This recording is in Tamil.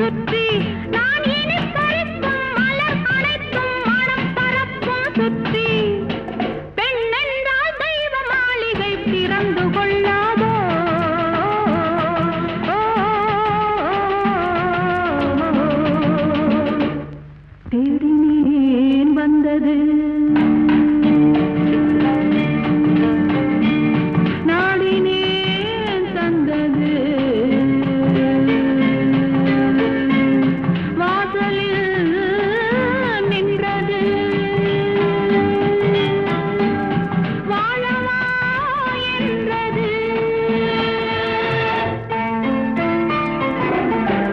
சுற்றி. நான் இனி பறிக்கும் மலர் அனைத்தும் மனம் பரப்பும் சுற்றி. பெண் என்றால் தெய்வ மாளிகை திறந்து கொள்ளாதோ? தேடினேன் வந்தது?